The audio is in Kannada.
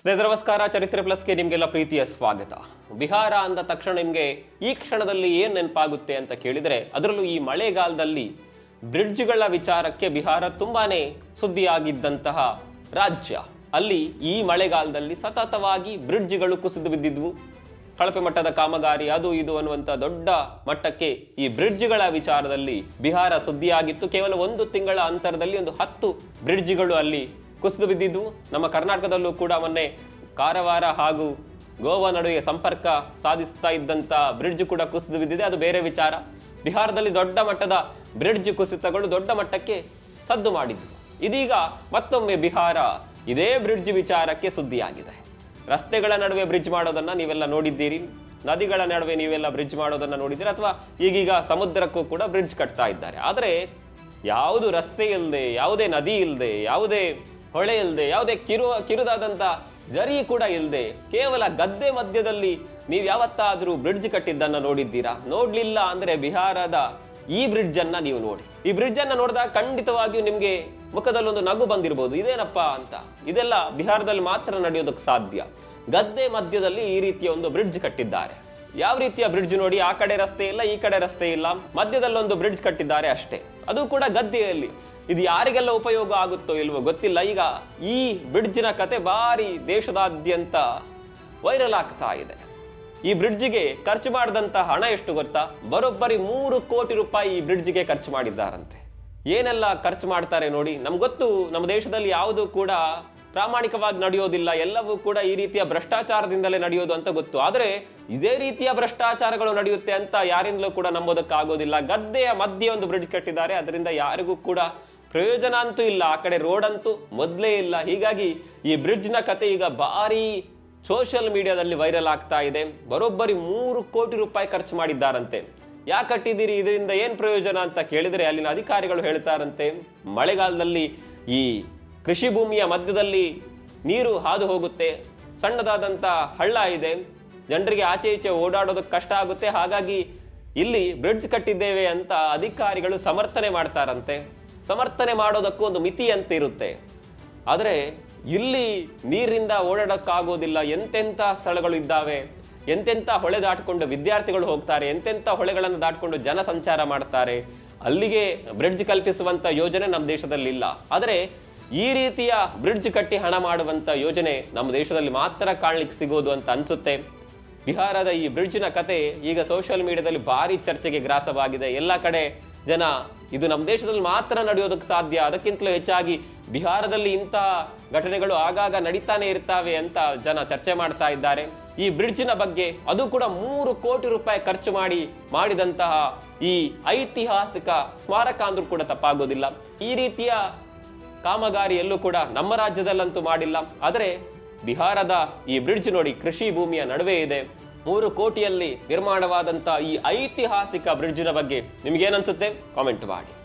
ಸ್ನೇಹಿತರ, ನಮಸ್ಕಾರ. ಚರಿತ್ರೆ ಪ್ಲಸ್ಗೆ ನಿಮಗೆಲ್ಲ ಪ್ರೀತಿಯ ಸ್ವಾಗತ. ಬಿಹಾರ ಅಂದ ತಕ್ಷಣ ನಿಮಗೆ ಈ ಕ್ಷಣದಲ್ಲಿ ಏನು ನೆನಪಾಗುತ್ತೆ ಅಂತ ಕೇಳಿದರೆ, ಅದರಲ್ಲೂ ಈ ಮಳೆಗಾಲದಲ್ಲಿ ಬ್ರಿಡ್ಜ್ಗಳ ವಿಚಾರಕ್ಕೆ ಬಿಹಾರ ತುಂಬಾ ಸುದ್ದಿಯಾಗಿದ್ದಂತಹ ರಾಜ್ಯ. ಅಲ್ಲಿ ಈ ಮಳೆಗಾಲದಲ್ಲಿ ಸತತವಾಗಿ ಬ್ರಿಡ್ಜ್ಗಳು ಕುಸಿದು ಬಿದ್ದಿದ್ವು. ಕಳಪೆ ಮಟ್ಟದ ಕಾಮಗಾರಿ, ಅದು ಇದು ಅನ್ನುವಂಥ ದೊಡ್ಡ ಮಟ್ಟಕ್ಕೆ ಈ ಬ್ರಿಡ್ಜ್ಗಳ ವಿಚಾರದಲ್ಲಿ ಬಿಹಾರ ಸುದ್ದಿಯಾಗಿತ್ತು. ಕೇವಲ ಒಂದು ತಿಂಗಳ ಅಂತರದಲ್ಲಿ ಒಂದು ಹತ್ತು ಬ್ರಿಡ್ಜ್ಗಳು ಅಲ್ಲಿ ಕುಸಿದು ಬಿದ್ದಿದ್ದು, ನಮ್ಮ ಕರ್ನಾಟಕದಲ್ಲೂ ಕೂಡ ಮೊನ್ನೆ ಕಾರವಾರ ಹಾಗೂ ಗೋವಾ ನಡುವೆ ಸಂಪರ್ಕ ಸಾಧಿಸ್ತಾ ಇದ್ದಂಥ ಬ್ರಿಡ್ಜ್ ಕೂಡ ಕುಸಿದು ಬಿದ್ದಿದೆ. ಅದು ಬೇರೆ ವಿಚಾರ. ಬಿಹಾರದಲ್ಲಿ ದೊಡ್ಡ ಮಟ್ಟದ ಬ್ರಿಡ್ಜ್ ಕುಸಿತಗಳು ದೊಡ್ಡ ಮಟ್ಟಕ್ಕೆ ಸದ್ದು ಮಾಡಿದ್ದು. ಇದೀಗ ಮತ್ತೊಮ್ಮೆ ಬಿಹಾರ ಇದೇ ಬ್ರಿಡ್ಜ್ ವಿಚಾರಕ್ಕೆ ಸುದ್ದಿಯಾಗಿದೆ. ರಸ್ತೆಗಳ ನಡುವೆ ಬ್ರಿಡ್ಜ್ ಮಾಡೋದನ್ನು ನೀವೆಲ್ಲ ನೋಡಿದ್ದೀರಿ. ನದಿಗಳ ನಡುವೆ ನೀವೆಲ್ಲ ಬ್ರಿಡ್ಜ್ ಮಾಡೋದನ್ನು ನೋಡಿದ್ದೀರಿ ಅಥವಾ ಈಗೀಗ ಸಮುದ್ರಕ್ಕೂ ಕೂಡ ಬ್ರಿಡ್ಜ್ ಕಟ್ತಾ ಇದ್ದಾರೆ. ಆದರೆ, ಯಾವುದು ರಸ್ತೆ ಇಲ್ಲದೆ ಯಾವುದೇ ನದಿ ಇಲ್ಲದೆ ಯಾವುದೇ ಹೊಳೆ ಇಲ್ಲದೆ ಯಾವುದೇ ಕಿರು ಕಿರುದಾದಂಥ ಜರಿ ಕೂಡ ಇಲ್ಲದೆ ಕೇವಲ ಗದ್ದೆ ಮಧ್ಯದಲ್ಲಿ ನೀವು ಯಾವತ್ತಾದರೂ ಬ್ರಿಡ್ಜ್ ಕಟ್ಟಿದ್ದನ್ನ ನೋಡಿದ್ದೀರಾ? ನೋಡಲಿಲ್ಲ ಅಂದ್ರೆ ಬಿಹಾರದ ಈ ಬ್ರಿಡ್ಜ್ ಅನ್ನ ನೀವು ನೋಡಿ. ಈ ಬ್ರಿಡ್ಜ್ ಅನ್ನ ನೋಡಿದಾಗ ಖಂಡಿತವಾಗಿಯೂ ನಿಮಗೆ ಮುಖದಲ್ಲಿ ಒಂದು ನಗು ಬಂದಿರಬಹುದು ಇದೇನಪ್ಪ ಅಂತ. ಇದೆಲ್ಲ ಬಿಹಾರದಲ್ಲಿ ಮಾತ್ರ ನಡೆಯೋದಕ್ಕೆ ಸಾಧ್ಯ. ಗದ್ದೆ ಮಧ್ಯದಲ್ಲಿ ಈ ರೀತಿಯ ಒಂದು ಬ್ರಿಡ್ಜ್ ಕಟ್ಟಿದ್ದಾರೆ. ಯಾವ ರೀತಿಯ ಬ್ರಿಡ್ಜ್ ನೋಡಿ ಆ ಕಡೆ ರಸ್ತೆ ಇಲ್ಲ, ಈ ಕಡೆ ರಸ್ತೆ ಇಲ್ಲ? ಮಧ್ಯದಲ್ಲೊಂದು ಬ್ರಿಡ್ಜ್ ಕಟ್ಟಿದ್ದಾರೆ ಅಷ್ಟೇ. ಅದು ಕೂಡ ಗದ್ದೆಯಲ್ಲಿ. ಇದು ಯಾರಿಗೆಲ್ಲ ಉಪಯೋಗ ಆಗುತ್ತೋ ಇಲ್ವೋ ಗೊತ್ತಿಲ್ಲ. ಈಗ ಈ ಬ್ರಿಡ್ಜ್ನ ಕತೆ ಬಾರಿ ದೇಶದಾದ್ಯಂತ ವೈರಲ್ ಆಗ್ತಾ ಇದೆ. ಈ ಬ್ರಿಡ್ಜಿಗೆ ಖರ್ಚು ಮಾಡಿದಂತ ಹಣ ಎಷ್ಟು ಗೊತ್ತಾ? ಬರೋಬ್ಬರಿ ಮೂರು ಕೋಟಿ ರೂಪಾಯಿ ಈ ಬ್ರಿಡ್ಜಿಗೆ ಖರ್ಚು ಮಾಡಿದ್ದಾರಂತೆ. ಏನೆಲ್ಲ ಖರ್ಚು ಮಾಡ್ತಾರೆ ನೋಡಿ? ನಮ್ಗೆ ಗೊತ್ತು, ನಮ್ಮ ದೇಶದಲ್ಲಿ ಯಾವುದು ಕೂಡ ಪ್ರಾಮಾಣಿಕವಾಗಿ ನಡೆಯೋದಿಲ್ಲ, ಎಲ್ಲವೂ ಕೂಡ ಈ ರೀತಿಯ ಭ್ರಷ್ಟಾಚಾರದಿಂದಲೇ ನಡೆಯೋದು ಅಂತ ಗೊತ್ತು. ಆದರೆ ಇದೇ ರೀತಿಯ ಭ್ರಷ್ಟಾಚಾರಗಳು ನಡೆಯುತ್ತೆ ಅಂತ ಯಾರಿಂದಲೂ ಕೂಡ ನಂಬೋದಕ್ಕಾಗೋದಿಲ್ಲ. ಗದ್ದೆಯ ಮಧ್ಯೆ ಒಂದು ಬ್ರಿಡ್ಜ್ ಕಟ್ಟಿದ್ದಾರೆ, ಅದರಿಂದ ಯಾರಿಗೂ ಕೂಡ ಪ್ರಯೋಜನ ಅಂತೂ ಇಲ್ಲ. ಆ ಕಡೆ ರೋಡ್ ಅಂತೂ ಮೊದಲೇ ಇಲ್ಲ. ಹೀಗಾಗಿ ಈ ಬ್ರಿಡ್ಜ್ನ ಕತೆ ಈಗ ಭಾರಿ ಸೋಷಿಯಲ್ ಮೀಡಿಯಾದಲ್ಲಿ ವೈರಲ್ ಆಗ್ತಾ ಇದೆ. ಬರೋಬ್ಬರಿ ಮೂರು ಕೋಟಿ ರೂಪಾಯಿ ಖರ್ಚು ಮಾಡಿದ್ದಾರಂತೆ. ಯಾಕೆ ಕಟ್ಟಿದ್ದೀರಿ? ಇದರಿಂದ ಏನು ಪ್ರಯೋಜನ ಅಂತ ಕೇಳಿದರೆ ಅಲ್ಲಿನ ಅಧಿಕಾರಿಗಳು ಹೇಳ್ತಾರಂತೆ. ಮಳೆಗಾಲದಲ್ಲಿ ಈ ಕೃಷಿ ಭೂಮಿಯ ಮಧ್ಯದಲ್ಲಿ ನೀರು ಹಾದು ಹೋಗುತ್ತೆ. ಸಣ್ಣದಾದಂಥ ಹಳ್ಳ ಇದೆ. ಜನರಿಗೆ ಆಚೆ ಈಚೆ ಓಡಾಡೋದಕ್ಕೆ ಕಷ್ಟ ಆಗುತ್ತೆ. ಹಾಗಾಗಿ ಇಲ್ಲಿ ಬ್ರಿಡ್ಜ್ ಕಟ್ಟಿದ್ದೇವೆ ಅಂತ ಅಧಿಕಾರಿಗಳು ಸಮರ್ಥನೆ ಮಾಡ್ತಾರಂತೆ. ಸಮರ್ಥನೆ ಮಾಡೋದಕ್ಕೂ ಒಂದು ಮಿತಿ ಅಂತ ಇರುತ್ತೆ ಆದರೆ ಇಲ್ಲಿ ನೀರಿಂದ ಓಡಾಡೋಕ್ಕಾಗೋದಿಲ್ಲ. ಎಂತೆಂಥ ಸ್ಥಳಗಳು ಇದ್ದಾವೆ? ಎಂತೆಂಥ ಹೊಳೆ ದಾಟಿಕೊಂಡು ವಿದ್ಯಾರ್ಥಿಗಳು ಹೋಗ್ತಾರೆ? ಎಂತೆಂಥ ಹೊಳೆಗಳನ್ನು ದಾಟಿಕೊಂಡು ಜನ ಸಂಚಾರ ಮಾಡ್ತಾರೆ? ಅಲ್ಲಿಗೆ ಬ್ರಿಡ್ಜ್ ಕಲ್ಪಿಸುವಂಥ ಯೋಜನೆ ನಮ್ಮ ದೇಶದಲ್ಲಿ ಇಲ್ಲ ಆದರೆ ಈ ರೀತಿಯ ಬ್ರಿಡ್ಜ್ ಕಟ್ಟಿ ಹಣ ಮಾಡುವಂಥ ಯೋಜನೆ ನಮ್ಮ ದೇಶದಲ್ಲಿ ಮಾತ್ರ ಕಾಣ್ಲಿಕ್ಕೆ ಸಿಗೋದು ಅಂತ ಅನ್ಸುತ್ತೆ. ಬಿಹಾರದ ಈ ಬ್ರಿಡ್ಜ್ನ ಕತೆ ಈಗ ಸೋಷಿಯಲ್ ಮೀಡಿಯಾದಲ್ಲಿ ಭಾರಿ ಚರ್ಚೆಗೆ ಗ್ರಾಸವಾಗಿದೆ. ಎಲ್ಲ ಕಡೆ ಜನ ಇದು ನಮ್ಮ ದೇಶದಲ್ಲಿ ಮಾತ್ರ ನಡೆಯೋದಕ್ಕೆ ಸಾಧ್ಯ. ಅದಕ್ಕಿಂತಲೂ ಹೆಚ್ಚಾಗಿ ಬಿಹಾರದಲ್ಲಿ ಇಂಥ ಘಟನೆಗಳು ಆಗಾಗ ನಡೀತಾನೆ ಇರ್ತಾವೆ ಅಂತ ಜನ ಚರ್ಚೆ ಮಾಡ್ತಾ ಇದ್ದಾರೆ. ಈ ಬ್ರಿಡ್ಜ್ನ ಬಗ್ಗೆ ಅದು ಕೂಡ ಮೂರು ಕೋಟಿ ರೂಪಾಯಿ ಖರ್ಚು ಮಾಡಿ ಮಾಡಿದಂತಹ ಈ ಐತಿಹಾಸಿಕ ಸ್ಮಾರಕ ಅಂದ್ರೂ ಕೂಡ ತಪ್ಪಾಗೋದಿಲ್ಲ. ಈ ರೀತಿಯ ಕಾಮಗಾರಿ ಎಲ್ಲೂ ಕೂಡ ನಮ್ಮ ರಾಜ್ಯದಲ್ಲಂತೂ ಮಾಡಿಲ್ಲ. ಆದರೆ ಬಿಹಾರದ ಈ ಬ್ರಿಡ್ಜ್ ನೋಡಿ ಕೃಷಿ ಭೂಮಿಯ ನಡುವೆ ಇದೆ. ಮೂರು ಕೋಟಿಯಲ್ಲಿ ನಿರ್ಮಾಣವಾದಂಥ ಈ ಐತಿಹಾಸಿಕ ಬ್ರಿಡ್ಜ್ನ ಬಗ್ಗೆ ನಿಮ್ಗೇನನ್ಸುತ್ತೆ ಕಾಮೆಂಟ್ ಮಾಡಿ.